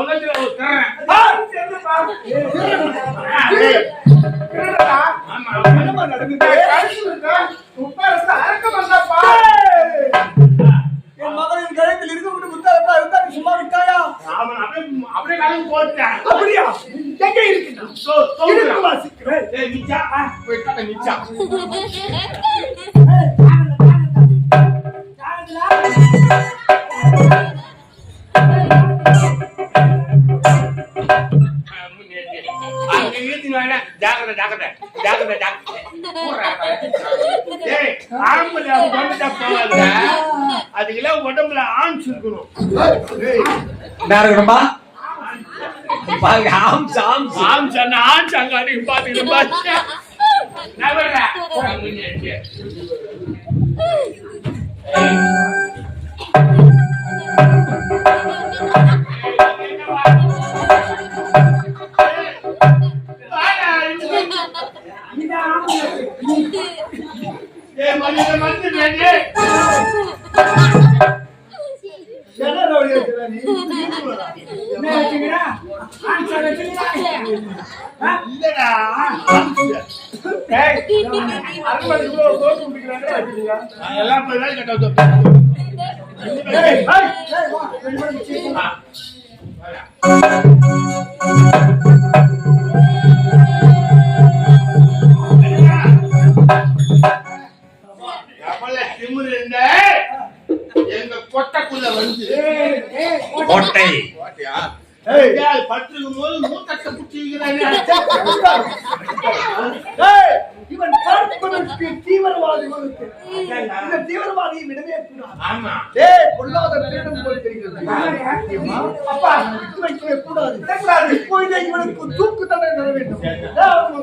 கழுத்துல இருக்கா? என் மகனின் கழுத்தில் இருக்கக்கூடிய முத்தாரப்பா இருந்தா சும்மா விட்டாயா? அவன் அப்படியே அப்படியே கலந்து போட்டேன் அப்படியா? எங்க சீக்கிரம் ஏய் நிச்சா. போய் கட்ட நிச்சா. அங்க இருக்கணும்பா பாருங்க ஆம்ஸ் ஆம்ஸ் ஆன்ஸ் அண்ணா ஆன்ஸ் அங்க அன்னைக்கு பாத்துக்கிட்டு பாத்து நான் வரேன் ஏய் மனித வந்து வேண்டி இல்லடா. குடிக்கிறாங்க? நான் எல்லாம் போய் வேலை கட்ட எங்க கொட்டைக்குள்ள வந்து. கோட்டை. ஏய், ஏய், படுத்திருக்கும் போது மூத்தத்தை பிடிச்சிக்கிறானே ஏய், இவன் பார்ப்பதற்கு தீவிரவாதி இவனுக்கு. இந்த தீவிரவாதியை விடவே கூடாது. ஏய், பொல்லாத திருடன் போல் தெரிகிறது. அப்பா, விட்டு வைக்கவே கூடாது. இப்பொழுதே இவனுக்கு தூக்கு தண்டனை தர வேண்டும். அவன்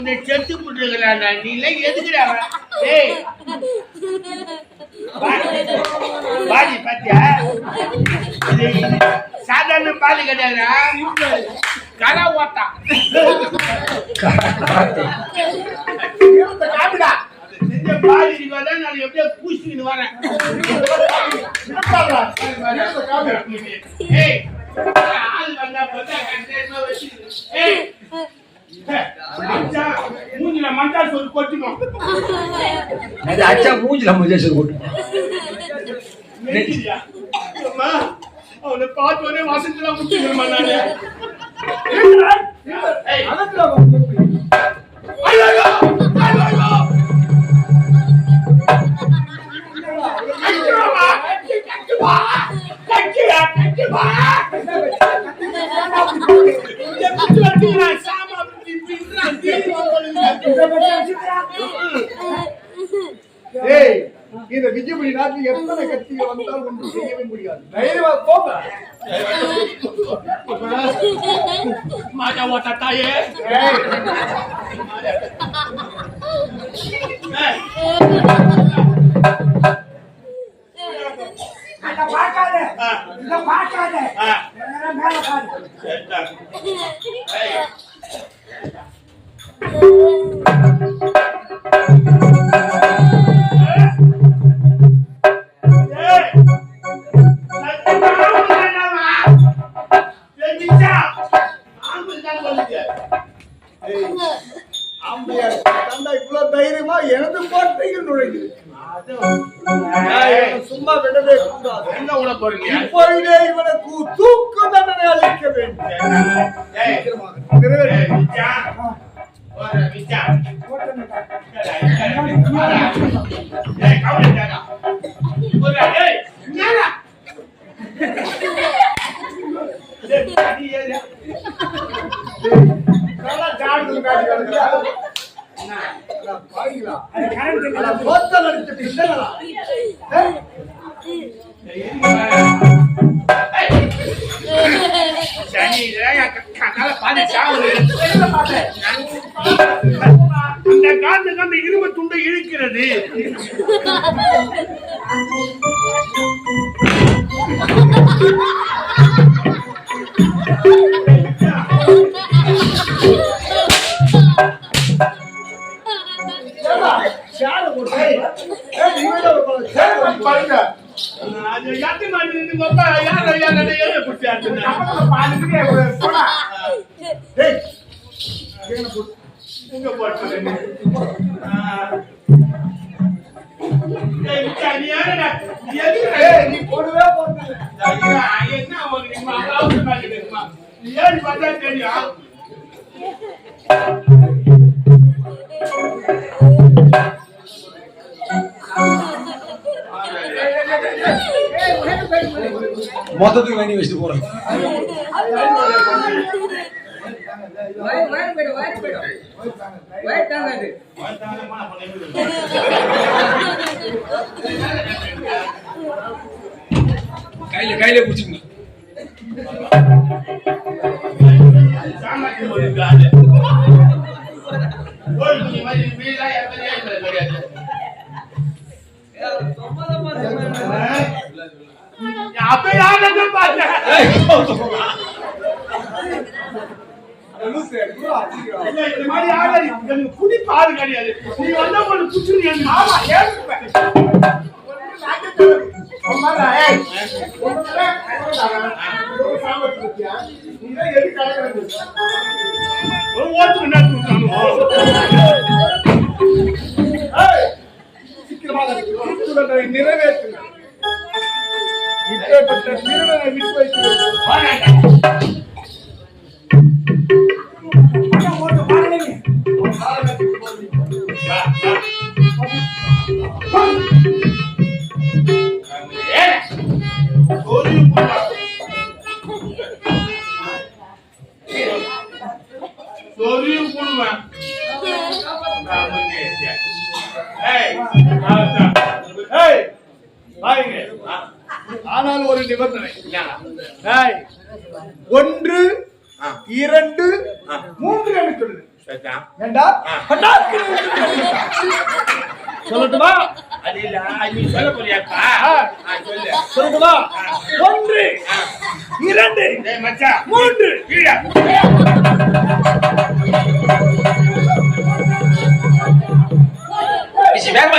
புள்ளைய செத்து புட்டுக்கிறாடா நீ எதுக்குடா ஏய் பாடி பாத்தியா? சாதாரண பாலு கிடையாதுடா. கலா ஓட்டா. இந்த நான் எப்படியோ பூசிக்கிட்டு வரேன். ஏய் ஆள் வந்தா பார்த்தா வச்சு ஏய் மூஞ்சில கொட்டிக்கும் அது அச்சா மூஞ்சில முஜேஷ் போட்டு நெத்தியா? அம்மா, அவனை பார்த்த உடனே வாசத்துல முட்டிக்கிறமா நானு ஏய், அகற்றுடா, வந்து. ஐயோ, ஐயோ, ஐயோ. கட்டுவாமா, கட்டு, கட்டுவா, ஏய், இந்த விஜயபுரி நாட்டில் எத்தனை கட்சிகள் வந்தாலும் ஒன்றும் செய்யவே முடியாது. தைரியமா போங்க மாட்டா ஓட்டா தாயே ஆம்பளையார். தந்தா இவ்வளவு தைரியமா எனது கோட்டையில் சும்மா விடவே கூடாது எங்க விட போறீங்க இப்பொழுதே இவனுக்கு தூக்கு தண்டனை அளிக்க வேண்டும். ஏய், அந்த காட்டுக்கு அந்த இரும்பு துண்டை இழுக்கிறது ஏறி பார்த்தா தெரியும் மொத்தத்துக்கு வேண்டி வச்சுட்டு போறேன். వైట్ వైట్ పెడు వైట్ పెడు వైట్ అన్నది కైలే కైలే కూర్చుంది అబ్బాయి ఆడదు పాట இல்ல, இந்த மாதிரி ஆளு எனக்கு குடி பால் கிடையாது நீ வந்தா ஒரு குச்சிரு எனக்கு ஆமா, கேட்டுப்பேன். ஒண்ணு நாட்டு தவறு. அம்மாடா, ஏய், ஒண்ணுமே கைவிடாத. ஒரு சொல்லட்டுமா? அது இல்ல நீ சொல்ல போறியாப்பா? சொல்லு. சொல்லட்டுமா? ஒன்று இரண்டு டேய் மச்சான். மூன்று. கீழே. வேகமா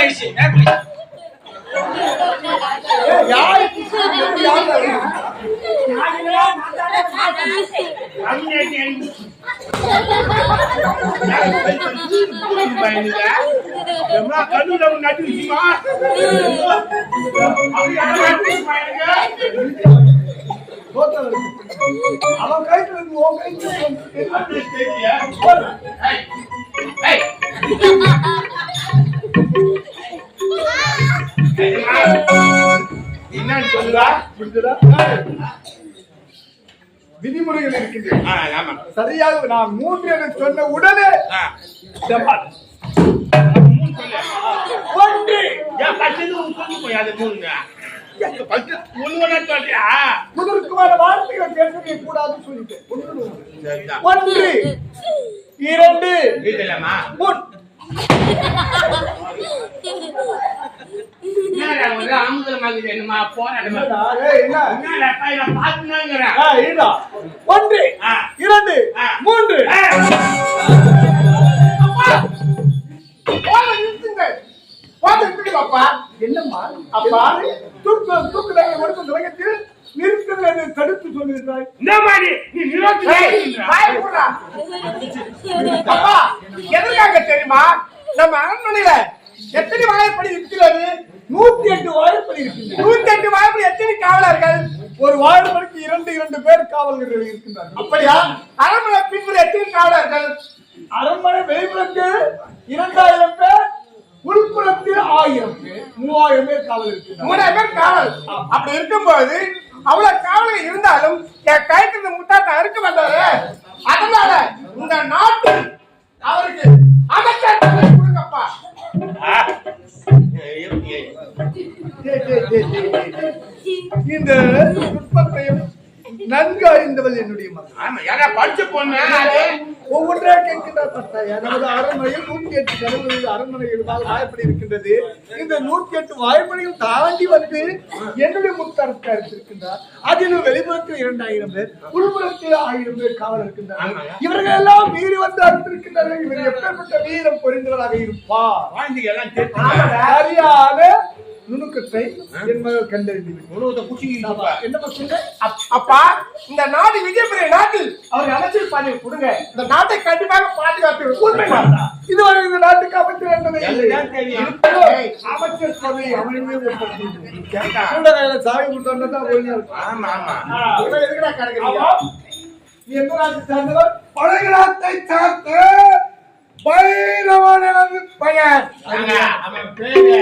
யாரு கண்ணுல நட்டு வச்சுமா அவன் கைத்துல இருந்து உன் கைக்கு என்னன்னு சொல்லுவா புரிஞ்சுதா? விதிமுறைகள் இருக்கின்றன. சரியாக நான் மூன்று என்று சொன்ன உடனே ஒன்று. ஏன் பச்சது உன் சொல்லி போய் அது மூணுங்க பச்சை ஒண்ணு ஒண்ணா சொல்றியா? குதிர்க்குமான வார்த்தைகள் பேசவே கூடாதுன்னு சொல்லிட்டேன் ஒன்று இரண்டு. ஆம்பளமாக்குது என்னமா போராட்டமா. ஒன்று. இரண்டு. மூன்று. போத நிறுத்துங்க. போத நிறுத்துங்க அப்பா என்னம்மா அப்பா தூக்கு தூக்கு தண்டனை கொடுத்த துவங்கத்தில் நிறுத்துங்கள் என்று தடுத்து சொல்லுகிறாய் இந்த மாதிரி நீ நிலத்து அப்பா எதற்காக தெரியுமா? நம்ம அரண்மனையில எத்தனை வாழைப்படி இருக்கிறது நூத்தி எட்டு வாழைப்படி இருக்கின்றது நூத்தி எட்டு வாழைப்படி எத்தனை காவலர்கள்? ஒரு வாழைப்படிக்கு இரண்டு இரண்டு பேர் காவலர்கள் இருக்கின்றார்கள். அப்படியா? அரண்மனை பின்புற எத்தனை காவலர்கள்? அரண்மனை வெளிப்புறத்து இரண்டாயிரம் பேர் உள்புறத்தில் ஆயிரம் பேர். மூவாயிரம் பேர் காவல் இருக்கின்றனர். மூணாயிரம் பேர் காவல். அப்படி இருக்கும்போது அவ்வளவு காவல் இருந்தாலும் என் கைத்துல முட்டாட்ட அறுக்க வந்தாரு. அதனால இந்த நாட்டு அவருக்கு அமைச்சர் கொடுங்கப்பா. இந்த நுட்பத்தையும் நன்கு அறிந்த பிறந்தவள் என்னுடைய மகள் படிச்ச பொண்ணு? ஒவ்வொன்றா நமது அரண்மனையில் நூத்தி எட்டு கதவுகள் அரண்மனையில் வாய்ப்படி இருக்கின்றது? இந்த நூத்தி எட்டு வாய்ப்படியும் தாண்டி வந்து என்னுடைய முத்தரத்தை இருக்கின்றார் அதிலும் வெளிப்புறத்தில் இரண்டாயிரம் பேர் உள்புறத்தில் ஆயிரம் பேர் காவல் இருக்கின்றனர் இவர்கள் எல்லாம் மீறி வந்து அறுத்திருக்கின்றனர் இவர் எப்பேற்பட்ட வீரம் பொறிந்தவராக இருப்பார். சரியான நுணுக்கத்தை என் மகள் கண்டறிந்து அப்பா இந்த நாடு விஜயபுரிய நாட்டில் அவர் அமைச்சர் பதவி கொடுங்க. இந்த நாட்டை கண்டிப்பாக பாதுகாத்து உண்மை இதுவரை இந்த நாட்டுக்கு அமைச்சர் அமைச்சர் பதவி சூடகையில சாவி கிடக்குறீங்க? நீ எந்த நாட்டை சார்ந்தவர்? பழகிராத்தை சார்ந்த பைரவன் எனது பெயர் அவன் பேரு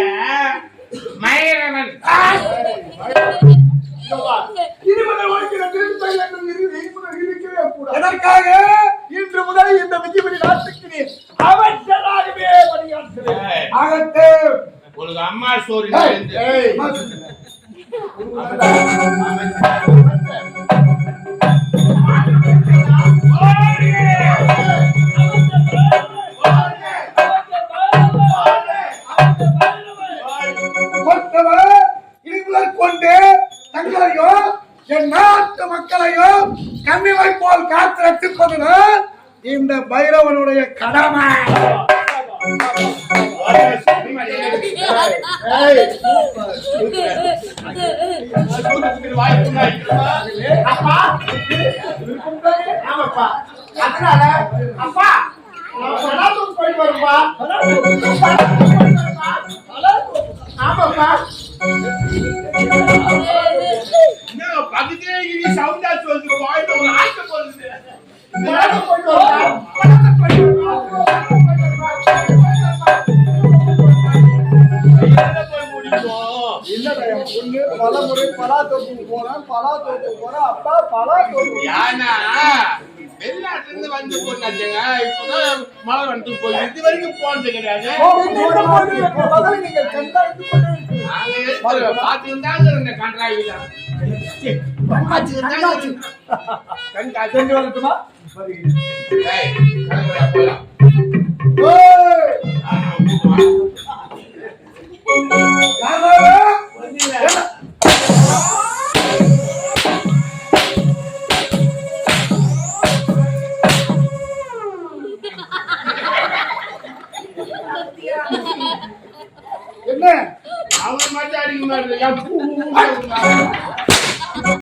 மயிரவன் எதற்காக? இன்று முதல் இந்த விஜயபடி நாட்டுக்கு நீ அமைச்சராகவே பணியாற்றுகிறேன். ஆகட்டு உங்களுக்கு அம்மா கொண்டவர் இந்த கடமை அப்பா ஆமாப்பா அதனால அப்பா போயிட்டு வரும்பா ஆமாப்பா பக்கத்திலே சவுண்டா சொல்லுது ஒரு போகுது முடிப்போம் இல்லடா என் பொண்ணு பல பலாத்தோப்புக்கு போறேன் போறேன் அப்பா பலாத்தோப்பு யானா? வெளிநாட்டுல இருந்து வந்து போனாச்சுங்க இப்பதான் மழை வந்து போய் இது வரைக்கும் போனது கிடையாது. பாத்துக்கிட்டாங்க இந்த கன்றாவில? பாத்துக்கிட்டாங்க கண்டாச்சு Hey,